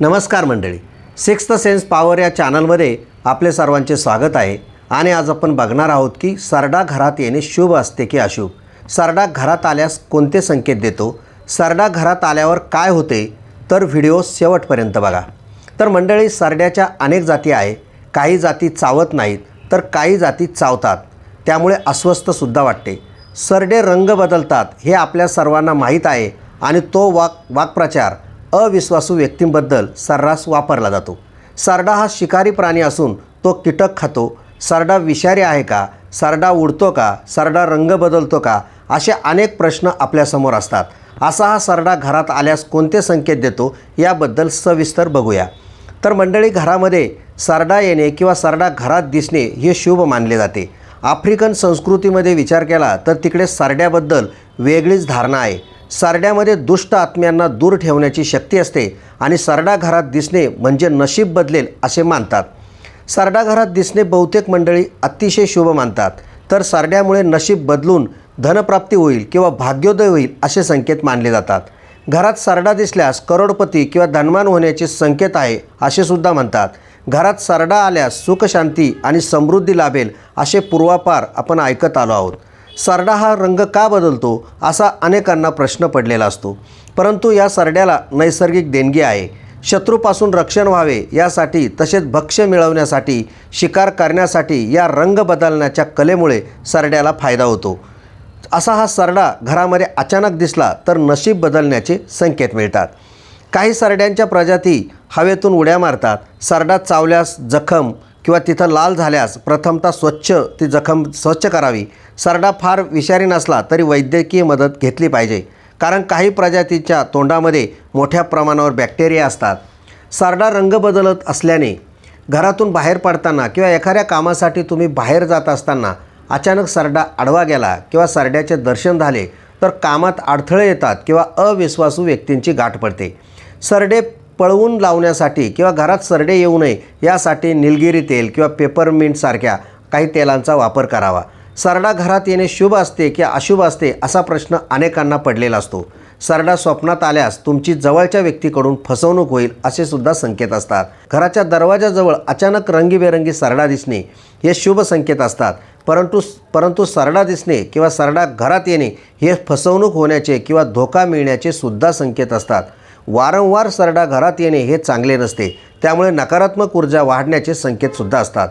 नमस्कार मंडळी. Sixth sense power या चॅनलमध्ये आपले सर्वांचे स्वागत आहे. आणि आज आपण बघणार आहोत की सरडा घरात येणे शुभ असते की अशुभ? सरडा घरात आल्यास कोणते संकेत देतो? सरडा घरात आल्यावर काय होते? तर व्हिडिओ शेवटपर्यंत बघा. तर मंडळी सरड्याच्या अनेक जाती आहे काही जाती चावत नाहीत तर काही जाती चावतात. त्यामुळे अस्वस्थसुद्धा वाटते. सरडे रंग बदलतात हे आपल्या सर्वांना माहीत आहे. आणि तो वाक वाक्प्रचार अविश्वासू व्यक्तींबद्दल सर्रास वापरला जातो. सरडा हा शिकारी प्राणी असून तो कीटक खातो. सरडा विषारी आहे का? सरडा उडतो का? सरडा रंग बदलतो का? असे अनेक प्रश्न आपल्यासमोर असतात. असा हा सरडा घरात आल्यास कोणते संकेत देतो? याबद्दल सविस्तर बघूया. तर मंडळी घरामध्ये सरडा येणे किंवा सरडा घरात दिसणे हे शुभ मानले जाते. आफ्रिकन संस्कृतीमध्ये विचार केला तर तिकडे सरड्याबद्दल वेगळीच धारणा आहे. सरड्यामध्ये दुष्ट आत्म्यांना दूर ठेवण्याची शक्ती असते आणि सरडा घरात दिसणे म्हणजे नशीब बदलेल असे मानतात. सरडा घरात दिसणे बहुतेक मंडळी अतिशय शुभ मानतात. तर सरड्यामुळे नशीब बदलून धनप्राप्ती होईल किंवा भाग्योदय होईल असे संकेत मानले जातात. घरात सरडा दिसल्यास करोडपती किंवा धनवान होण्याचे संकेत आहे असे सुद्धा म्हणतात. घरात सरडा आल्यास सुखशांती आणि समृद्धी लाभेल असे पूर्वापार आपण ऐकत आलो आहोत. सरडा हा रंग का बदलतो असा अनेकांना प्रश्न पडलेला असतो. परंतु या सरड्याला नैसर्गिक देणगी आहे. शत्रूपासून रक्षण व्हावे यासाठी तसेच भक्ष्य मिळवण्यासाठी शिकार करण्यासाठी या रंग बदलण्याच्या कलेमुळे सरड्याला फायदा होतो. असा हा सरडा घरामध्ये अचानक दिसला तर नशीब बदलण्याचे संकेत मिळतात. काही सरड्यांच्या प्रजाती हवेतून उड्या मारतात. सरडा चावल्यास जखम किंवा तिथं लाल झाल्यास प्रथमतः स्वच्छ ती जखम स्वच्छ करावी. सरडा फार विषारी नसला तरी वैद्यकीय मदत घेतली पाहिजे. कारण काही प्रजातीच्या तोंडामध्ये मोठ्या प्रमाणावर बॅक्टेरिया असतात. सरडा रंग बदलत असल्याने घरातून बाहेर पडताना किंवा एखाद्या कामासाठी तुम्ही बाहेर जात असताना अचानक सरडा आडवा गेला किंवा सरड्याचे दर्शन झाले तर कामात अडथळे येतात किंवा अविश्वासू व्यक्तींची गाठ पडते. सरडे पळवून लावण्यासाठी किंवा घरात सरडे येऊ नये यासाठी निलगिरी तेल किंवा पेपरमिंटसारख्या काही तेलांचा वापर करावा. सरडा घरात येणे शुभ असते की अशुभ असते असा प्रश्न अनेकांना पडलेला असतो. सरडा स्वप्नात आल्यास तुमची जवळच्या व्यक्तीकडून फसवणूक होईल असे सुद्धा संकेत असतात. घराच्या दरवाजाजवळ अचानक रंगीबेरंगी सरडा दिसणे हे शुभ संकेत असतात. परंतु परंतु सरडा दिसणे किंवा सरडा घरात येणे हे फसवणूक होण्याचे किंवा धोका मिळण्याचे सुद्धा संकेत असतात. वारंवार सरडा घरात येणे हे चांगले नसते. त्यामुळे नकारात्मक ऊर्जा वाढण्याचे संकेतसुद्धा असतात.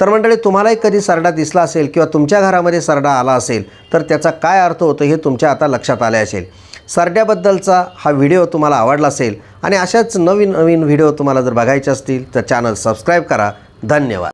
तर मंडळी तुम्हालाही कधी सरडा दिसला असेल किंवा तुमच्या घरामध्ये सरडा आला असेल तर त्याचा काय अर्थ होतो हे तुमच्या आता लक्षात आले असेल. सरड्याबद्दलचा हा व्हिडिओ तुम्हाला आवडला असेल आणि अशाच नवीन नवीन व्हिडिओ तुम्हाला जर बघायचे असतील तर चॅनल सबस्क्राईब करा. धन्यवाद.